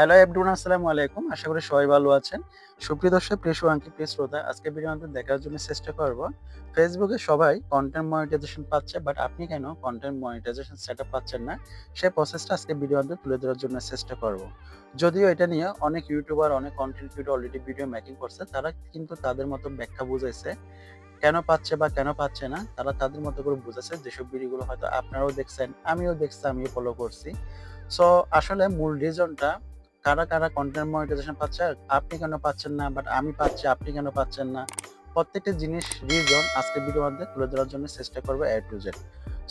Hello everyone আসসালামু আলাইকুম। আশা করি সবাই ভালো আছেন। সুপ্রিয় দর্শক, প্রিয় শুভাঙ্কি প্রিয় শ্রোতা, আজকে ভিডিও আমাদের দেখার জন্য চেষ্টা করব। ফেসবুকে সবাই কন্টেন্ট মনিটাইজেশন পাচ্ছে বাট আপনি কেন কন্টেন্ট মনিটাইজেশন সেটআপ পাচ্ছেন না? সেই প্রসেসটা আজকে ভিডিও আমাদের তুলে ধরার জন্য চেষ্টা করব। যদিও এটা নিয়ে অনেক ইউটিউবার অনেক content creator already video making করছে, তারা কিন্তু তাদের মতো ব্যাখ্যা বুঝাইছে। কেন পাচ্ছে বা কেন পাচ্ছে না, তারা তাদের মতো করে বুঝেছে যেসব ভিডিওগুলো হয়তো আপনারাও দেখছেন, আমিও দেখছি, আমিও ফলো করছি। সো আসলে মূল রিজনটা কারা কারা কন্টেন্ট মনিটাইজেশন পাচ্ছে, আপনি কেন পাচ্ছেন না বাট আমি পাচ্ছি, আপনি কেন পাচ্ছেন না, প্রত্যেকটা জিনিস রিজন আজকে ভিডিও মধ্যে তুলে ধরার জন্য চেষ্টা করব এ টু জেড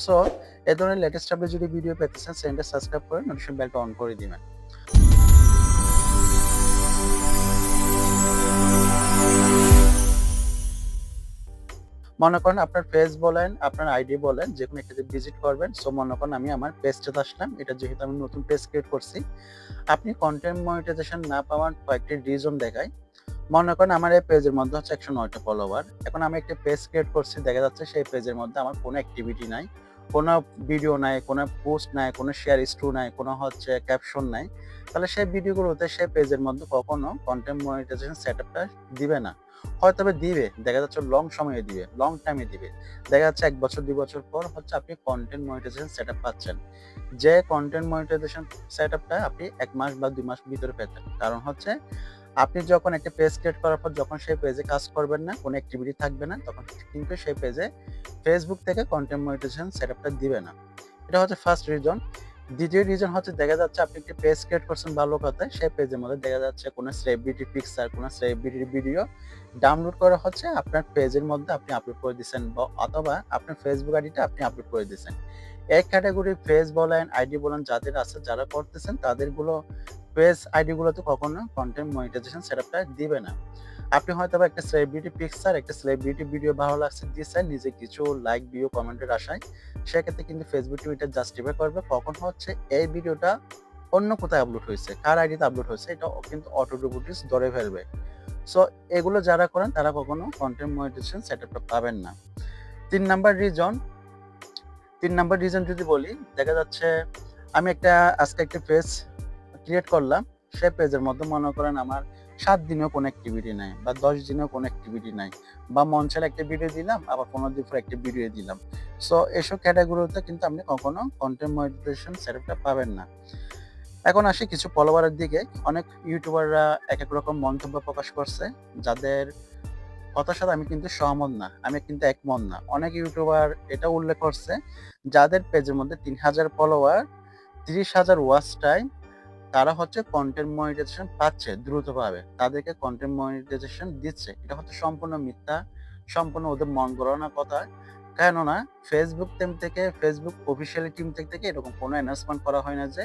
সো এ ধরনের লেটেস্ট আপডেট যদি ভিডিও পেতে চান চ্যানেলটা সাবস্ক্রাইব করে নোটিফিকেশন বেলটা অন করে দিবেন। মনে করেন আপনার পেজ বলেন, আপনার আইডি বলেন যে কোনো একটা ভিজিট করবেন সো মনে করেন আমি আমার পেজটাতে আসলাম এটা যেহেতু আমি নতুন পেজ ক্রিয়েট করছি। আপনি কন্টেন্ট মনিটাইজেশন না পাওয়ার কয়েকটি রিজন দেখায় মনে করেন আমার এই পেজের মধ্যে হচ্ছে একশো নয়টা ফলোয়ার এখন আমি একটা পেজ ক্রিয়েট করছি, দেখা যাচ্ছে সেই পেজের মধ্যে আমার কোনো অ্যাক্টিভিটি নাই। কোনো ভিডিও নাই, কোনো পোস্ট নাই, কোনো শেয়ার স্ট্রু নাই, কোনো হচ্ছে ক্যাপশন নাই, তাহলে সেই ভিডিওগুলোতে সেই পেজের মধ্যে কখনো কন্টেন্ট মনিটাইজেশন সেট আপটা দিবে না। হয়তো দিবে, দেখা যাচ্ছে লং সময়ে দিবে লং টাইমে দিবে। দেখা যাচ্ছে এক বছর, দুই বছর পর হচ্ছে আপনি কন্টেন্ট মনিটাইজেশন সেট পাচ্ছেন। যে কন্টেন্ট মনিটাইজেশন সেট আপটা আপনি এক মাস বা দুই মাস ভিতরে পেতেন, কারণ হচ্ছে আপনি যখন একটা পেজ ক্রিয়েট করার পর যখন সেই পেজে কাজ করবেন না, কোনো অ্যাক্টিভিটি থাকবে না, তখন কিন্তু সেই পেজে ফেসবুক থেকে কন্টেন্ট মনিটাইজেশন সেট আপটা দিবে না। এটা হচ্ছে ফার্স্ট রিজন দ্বিতীয় রিজন হচ্ছে দেখা যাচ্ছে আপনি একটি পেজ ক্রিয়েট করছেন ভালো কথায়, সেই পেজের মধ্যে দেখা যাচ্ছে কোনো সেলিব্রিটি পিকচার কোনো সেলিব্রিটির ভিডিও ডাউনলোড করা হচ্ছে, আপনার পেজের মধ্যে আপনি আপলোড করে দিচ্ছেন অথবা আপনার ফেসবুক আইডিটা আপনি আপলোড করে দিচ্ছেন। এক ক্যাটাগরি পেজ বলেন আইডি বলেন, যাদের আছে, যারা করতেছেন, তাদেরগুলো পেজ আইডিগুলোতে কখনো কন্টেন্ট মনিটাইজেশন সেটআপটা দিবে না। আপনি হয়তো বা একটা সেলিব্রিটি পিকচার একটা সেলিব্রিটি ভিডিও ভালো লাগছে দিয়েছেন নিজে কিছু লাইক ভিউ কমেন্টের আশায়, সেক্ষেত্রে কিন্তু ফেসবুক টুইটার জাস্টিফাই করবে। কখন হচ্ছে এই ভিডিওটা অন্য কোথায় আপলোড হয়েছে, কার আইডিতে আপলোড হয়েছে, এটা কিন্তু অটো রোবোটিস ধরে ফেলবে। সো এগুলো যারা করেন, তারা কখনো কন্টেন্ট মনিটাইজেশন সেটআপটা পাবেন না। তিন নাম্বার রিজন তিন নাম্বার রিজন যদি বলি, দেখা যাচ্ছে আমি একটা, আজকে একটা পেজ ক্রিয়েট করলাম, সে পেজের মধ্যে মনে করেন আমার সাত দিনেও কোনো অ্যাক্টিভিটি নাই বা দশ দিনেও কোনো অ্যাক্টিভিটি নাই বা মঞ্চের একটা ভিডিও দিলাম, আবার পনেরো দিন একটা ভিডিও দিলাম। সো এসব ক্যাটাগরিতে কিন্তু আপনি কখনো কন্টেন্ট মনিটাইজেশন সেটআপটা পাবেন না। এখন আসি কিছু ফলোয়ারের দিকে। অনেক ইউটিউবাররা এক এক রকম মন্তব্য প্রকাশ করছে, যাদের কথার সাথে আমি কিন্তু সহমত না, আমি কিন্তু একমত না। অনেক ইউটিউবার এটা উল্লেখ করছে, যাদের পেজের মধ্যে তিন হাজার ফলোয়ার তিরিশ হাজার ওয়াচ টাইম তারা হচ্ছে কন্টেন্ট মনিটাইজেশন পাচ্ছে দ্রুতভাবে। তাদেরকে কন্টেন্ট মনিটাইজেশন দিচ্ছে। এটা হচ্ছে সম্পূর্ণ মিথ্যা, সম্পূর্ণ ওদের মন গড়ানোর কথা। কেননা ফেসবুক টিম থেকে ফেসবুক অফিসিয়ালি টিম থেকে এরকম কোনো অ্যানাউন্সমেন্ট করা হয় না যে,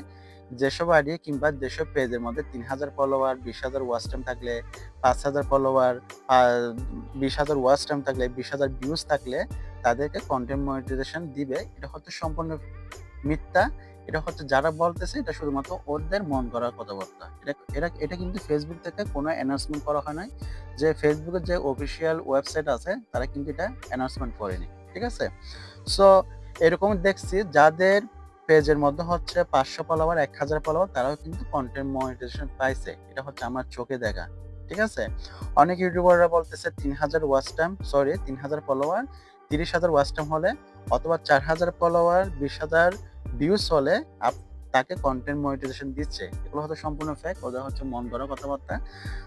যেসব আইডি কিংবা যেসব পেজের মধ্যে তিন হাজার ফলোয়ার বিশ হাজার ওয়াচ টাইম থাকলে পাঁচ হাজার ফলোয়ার বিশ হাজার ওয়াচ টাইম থাকলে বিশ হাজার ভিউজ থাকলে তাদেরকে কন্টেন্ট মনিটাইজেশন দিবে। এটা হচ্ছে সম্পূর্ণ মিথ্যা। এটা হচ্ছে যারা বলতেছে এটা শুধুমাত্র ওদের মন করার কথাবার্তা। এটা এটা এটা কিন্তু ফেসবুক থেকে কোনো অ্যানাউন্সমেন্ট করা হয় নাই। যে ফেসবুকের যে অফিসিয়াল ওয়েবসাইট আছে, তারা কিন্তু এটা অ্যানাউন্সমেন্ট করেনি। ঠিক আছে? সো এরকম দেখছি যাদের পেজের মধ্যে হচ্ছে পাঁচশো ফলোয়ার এক হাজার ফলোয়ার তারাও কিন্তু কন্টেন্ট মনিটাইজেশন পাইছে। এটা হচ্ছে আমার চোখে দেখা। ঠিক আছে? অনেক ইউটিউবাররা বলতেছে তিন হাজার ওয়াচ টাইম সরি তিন হাজার ফলোয়ার তিরিশ হাজার ওয়াচ টাইম হলে অথবা চার হাজার ফলোয়ার বিশ হাজার ভিউজ হলে তাকে কন্টেন্ট মনিটাইজেশন দিচ্ছে। এগুলো হয়তো সম্পূর্ণ ফ্যাক ওদের হচ্ছে মন গড়া কথাবার্তা।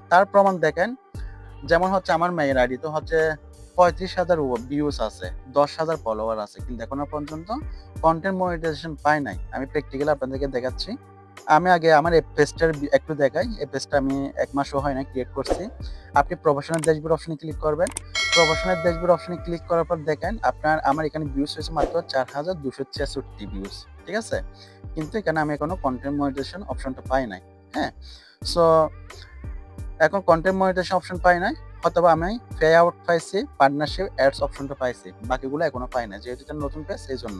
তার প্রমাণ দেখেন, যেমন হচ্ছে আমার মেয়ের আইডি তো হচ্ছে পঁয়ত্রিশ হাজার ভিউজ আছে, দশ হাজার ফলোয়ার আছে। কিন্তু এখনও পর্যন্ত কন্টেন্ট মনিটাইজেশন পায় নাই। আমি প্র্যাকটিক্যালি আপনাদেরকে দেখাচ্ছি। আমি আগে আমার এই একটু দেখাই। এই আমি এক মাসও হয় না ক্রিয়েট করছি। আপনি প্রফেশনাল ড্যাশবোর্ড অপশনে ক্লিক করবেন। প্রফেশনাল ড্যাশবোর্ড অপশনে ক্লিক করার পর দেখেন, আপনার, আমার এখানে ভিউজ হয়েছে মাত্র চার হাজার দুশো ছেষট্টি ভিউজ ঠিক আছে? কিন্তু এখানে আমি এখনও কন্টেন্ট মনিটাইজেশন অপশনটা পাই নাই হ্যাঁ? সো এখন কন্টেন্ট মনিটাইজেশন অপশন পাই নাই, অথবা আমি পে আউট পাইছি পার্টনারশিপ অ্যাডস অপশনটা পাইছি, বাকিগুলো এখনও পাই না যেহেতু এটা নতুন পেজ এই জন্য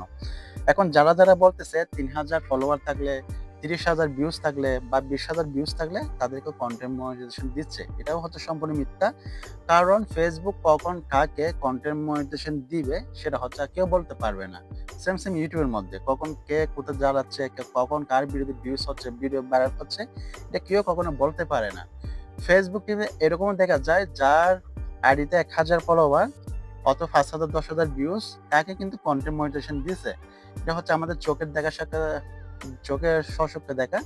এখন যারা যারা বলতেছে তিন হাজার ফলোয়ার থাকলে 30,000 ভিউজ থাকলে বা 20,000 ভিউজ থাকলে তাদেরকে কনটেন্ট মনিটাইজেশন দিচ্ছে। এটাও হচ্ছে সম্পূর্ণ মিথ্যা। কারণ ফেসবুক কখন কাকে কনটেন্ট মনিটাইজেশন দিবে সেটা হচ্ছে কেউ বলতে পারবে না। সেম, সেম এর মধ্যে কখন কে কোথায় জ্বালাচ্ছে, কখন কার বিরুদ্ধে ভিউজ হচ্ছে, ভিডিও ভাইরাল হচ্ছে এটা কেউ কখনো বলতে পারে না। ফেসবুক টিভি এরকমও দেখা যায় যার আইডিতে ১,০০০ ফলোয়ার অত পাঁচ হাজার দশ হাজার ভিউজ তাকে কিন্তু কনটেন্ট মনিটাইজেশন দিছে। এটা হচ্ছে আমাদের চোখের দেখার সাথে চোখের সশক্তি দেখা।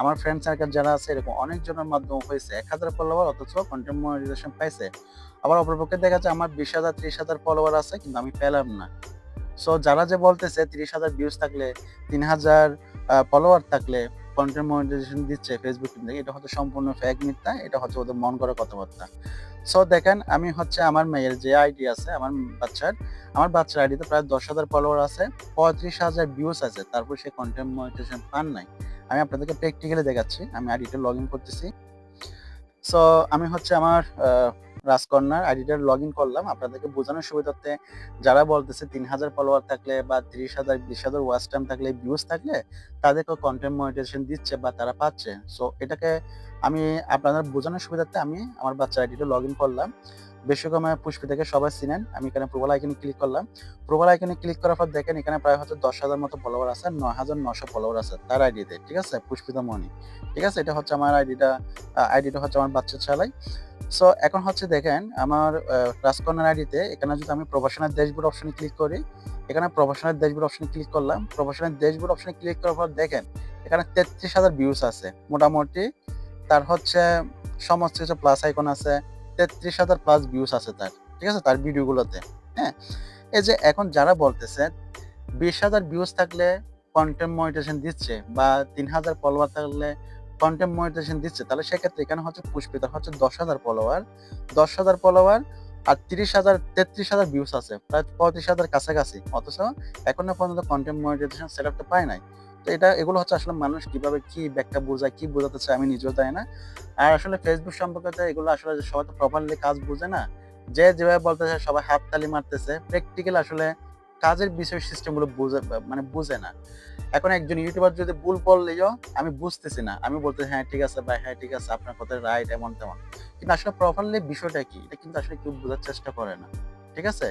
আমার ফ্রেন্ড সার্কেল যারা আছে এরকম অনেকজনের মাধ্যমে হয়েছে। ১,০০০ ফলোয়ার অথচ কন্টেন্ট মনিটাইজেশন পাইছে। আবার অপরপক্ষে দেখা যায় আমার বিশ হাজার ত্রিশ হাজার ফলোয়ার আছে কিন্তু আমি পেলাম না। সো যারা যে বলতেছে ৩০,০০০ ভিউজ থাকলে তিন হাজার ফলোয়ার থাকলে কনটেন্ট মনিটাইজেশন দিচ্ছে ফেসবুক থেকে এটা হচ্ছে সম্পূর্ণ ফ্যাক মিথ্যা। এটা হচ্ছে ওদের মন করা কথাবার্তা। সো দেখেন আমি হচ্ছে আমার মেয়ের যে আইডি আছে আমার বাচ্চার, আমার বাচ্চার আইডিতে প্রায় ১০,০০০ ফলোয়ার আছে, পঁয়ত্রিশ হাজার ভিউস আছে। তারপর সে কনটেন্ট মনিটাইজেশন পান নাই। আমি আপনাদেরকে প্র্যাকটিক্যালি দেখাচ্ছি। আমি আইডিটা লগ ইন করতেছি। সো আমি হচ্ছে আমার রাজকন্যার লগ ইন করলাম। আপনাদেরকে বোঝানোর সুবিধার্থে যারা বলতেছে ৩,০০০ ফলোয়ার থাকলে বা তিরিশ হাজার বিশ হাজার ওয়াচ টাইম থাকলে, ভিউজ থাকলে তাদেরকেও কন্টেন্ট মনিটাইজেশন দিচ্ছে বা তারা পাচ্ছে। সো এটাকে আমি আপনাদের বোঝানোর সুবিধার্থে আমি আমার বাচ্চার আইডিটা লগ ইন করলাম। বিশ্বকর্মা পুষ্পিতাকে সবাই চিনেন। আমি এখানে প্রোফাইল আইকনে ক্লিক করলাম। প্রোফাইল আইকনে ক্লিক করার পর দেখেন এখানে প্রায় হচ্ছে ১০,০০০ মতো ফলোয়ার আছে, ৯,৯০০ ফলোয়ার আছে তার আইডিতে। ঠিক আছে? পুষ্পিতা মনি। ঠিক আছে? এটা হচ্ছে আমার আইডিটা আইডিটা হচ্ছে আমার বাচ্চা চালায়। সো এখন হচ্ছে দেখেন আমার রাজকন্যার আইডিতে এখানে যদি আমি প্রফেশনাল ড্যাশবোর্ড অপশনে ক্লিক করি, এখানে প্রফেশনাল ড্যাশবোর্ড অপশনে ক্লিক করলাম। প্রফেশনাল ড্যাশবোর্ড অপশনে ক্লিক করার পর দেখেন এখানে তেত্রিশ হাজার ভিউস আছে। মোটামুটি তার হচ্ছে সমস্ত কিছু প্লাস আইকন আছে। ৩৩,০০০ প্লাস ভিউজ আছে তার। ঠিক আছে? তার ভিডিওগুলোতে। হ্যাঁ? এই যে এখন যারা বলতেছে ২০,০০০ ভিউজ থাকলে কনটেন্ট মনিটাইজেশন দিচ্ছে বা ৩,০০০ ফলোয়ার থাকলে কনটেন্ট মনিটাইজেশন দিচ্ছে তাহলে সেক্ষেত্রে এখানে হচ্ছে পুষ্পিতার হচ্ছে ১০,০০০ ফলোয়ার। ১০,০০০ ফলোয়ার আর তিরিশ হাজার তেত্রিশ হাজার ভিউস আছে। প্রায় ৩৫,০০০ কাছাকাছি। অথচ এখনও পর্যন্ত কনটেন্ট মনিটাইজেশন সেটআপটা পায় নাই। তো এটা এগুলো হচ্ছে আসলে মানুষ কীভাবে কি ব্যাখ্যা বোঝায়, কি বোঝাতে চায় আমি নিজেও জানি না। আর আসলে Facebook সম্পর্কে এগুলো আসলে সবাই তো প্রপারলি কাজ বুঝে না। যে যেভাবে বলতেছে সবাই হাততালি মারতেছে। প্র্যাকটিক্যাল আসলে কাজের বিষয় সিস্টেমগুলো বুঝে মানে বুঝে না। এখন একজন ইউটিউবার যদি ভুল বললেও আমি বুঝতেছি না। আমি বলতেছি হ্যাঁ ঠিক আছে ভাই, হ্যাঁ ঠিক আছে আপনার কথা রাইট এমন তেমন। কিন্তু আসলে প্রপারলি বিষয়টা কি? এটা কিন্তু আসলে কেউ বোঝার চেষ্টা করে না। ঠিক আছে?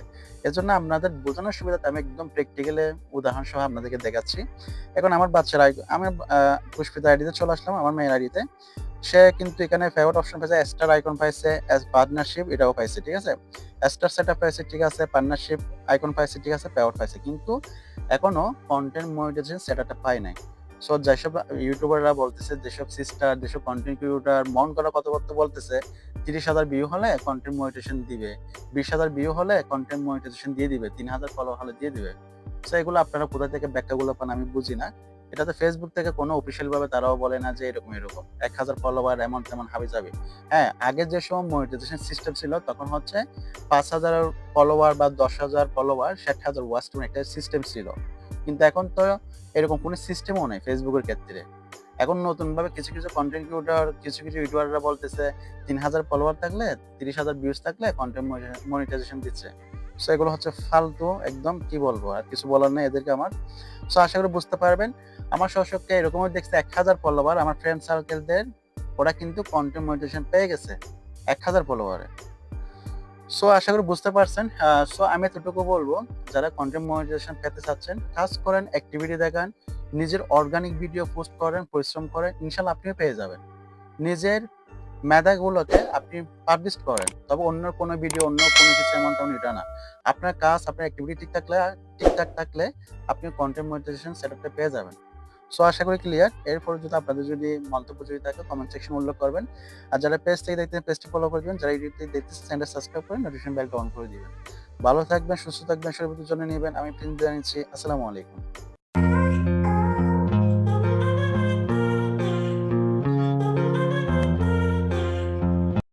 এজন্য আপনাদের বোঝানোর সুবিধার্থে আমি একদম প্র্যাকটিক্যালি উদাহরণ সহ আপনাদেরকে দেখাচ্ছি। এখন আমার বাচ্চার আমি আ পুষ্পিতার আইডিতে চলে আসলাম আমার মেয়ের আইডিতে। সে কিন্তু এখানে ফেভারিট অপশন পাইছে, স্টার আইকন পাইছে, এস পার্টনারশিপ এটাও পাইছে। ঠিক আছে? স্টার সেটআপ পাইছে ঠিক আছে, পার্টনারশিপ আইকন পাইছে ঠিক আছে, ফেভারিট পাইছে। কিন্তু এখনও কনটেন্ট মনিটাইজেশন সেটআপটা পায় নাই। সো যেসব ইউটিউবাররা বলতেছে, যেসব সিস্টার, যেসব কনটেন্ট ক্রিয়েটর মন করা কথাবার্তা বলতেছে ৩০,০০০ ভিউ হলে কনটেন্ট মনিটাইজেশন দিবে। ২০,০০০ ভিউ হলে কন্টেন্ট মনিটাইজেশন দিয়ে দিবে। ৩,০০০ ফলোয়ার হলে দিয়ে দিবে। সো এগুলো আপনারা কোথা থেকে ব্যাখ্যাগুলো পান আমি বুঝি না। এটাতে Facebook থেকে কোনো অফিসিয়াল ভাবে তারাও বলে না যে এরকম, এরকম। ১,০০০ ফলোয়ার এমন তেমন হাবিজাবি। হ্যাঁ, আগে যে সময় মনিটাইজেশন সিস্টেম ছিল তখন হচ্ছে ৫,০০০ ফলোয়ার বা ১০,০০০ ফলোয়ার ৬০,০০০ ওয়াচ টাইম একটা সিস্টেম ছিল। কিন্তু এখন তো এরকম কোনো সিস্টেমও নেই এর ক্ষেত্রে। এখন নতুনভাবে কিছু, কিছু কনটেন্ট ক্রিয়েটর, কিছু, কিছু ইউটিউবাররা বলতেছে ৩,০০০ ফলোয়ার থাকলে ৩০,০০০ ভিউজ থাকলে কনটেন্ট মনি মনিটাইজেশন দিচ্ছে। সো এগুলো হচ্ছে ফালতু একদম কি বলব আর কিছু বলার নেই এদেরকে আমার। সো আশা করি বুঝতে পারবেন। আমার স্বচক্ষে এরকমও দেখছি ১,০০০ ফলোয়ার আমার ফ্রেন্ড সার্কেলদের ওরা কিন্তু কনটেন্ট মনিটাইজেশন পেয়ে গেছে ১,০০০ ফলোয়ারে। সো আশা করি বুঝতে পারছেন। সো আমি এতটুকু বলব যারা কনটেন্ট মনিটাইজেশন পেতে চাচ্ছেন কাজ করেন, অ্যাক্টিভিটি দেখান, নিজের অর্গানিক ভিডিও পোস্ট করেন, পরিশ্রম করেন, ইনশাআল্লাহ আপনিও পেয়ে যাবেন। নিজের মেধাগুলোকে আপনি পাবলিশ করেন। তবে অন্য কোনো ভিডিও, অন্য কোনো কিছু এমন তেমন এটা না। আপনার কাজ, আপনার অ্যাক্টিভিটি ঠিক থাকলে ঠিকঠাক থাকলে আপনি কনটেন্ট মনিটাইজেশন সেটআপটা পেয়ে যাবেন। সো আশা করি ক্লিয়ার। এরপরে যদি আপনাদের যদি মন্তব্য যদি থাকে কমেন্ট সেকশনে উল্লেখ করবেন। আর যারা পেজ থেকে দেখতেছেন পেজটি ফলো করে দিবেন। যারা ইউটিউব থেকে দেখতেছেন সাবস্ক্রাইব করে নোটিফিকেশন বেলটা অন করে দিবেন। ভালো থাকবেন, সুস্থ থাকবেন, প্রতি যত্ন নিবেন। আমি প্রিন্স নিচ্ছি। আসসালামু আলাইকুম।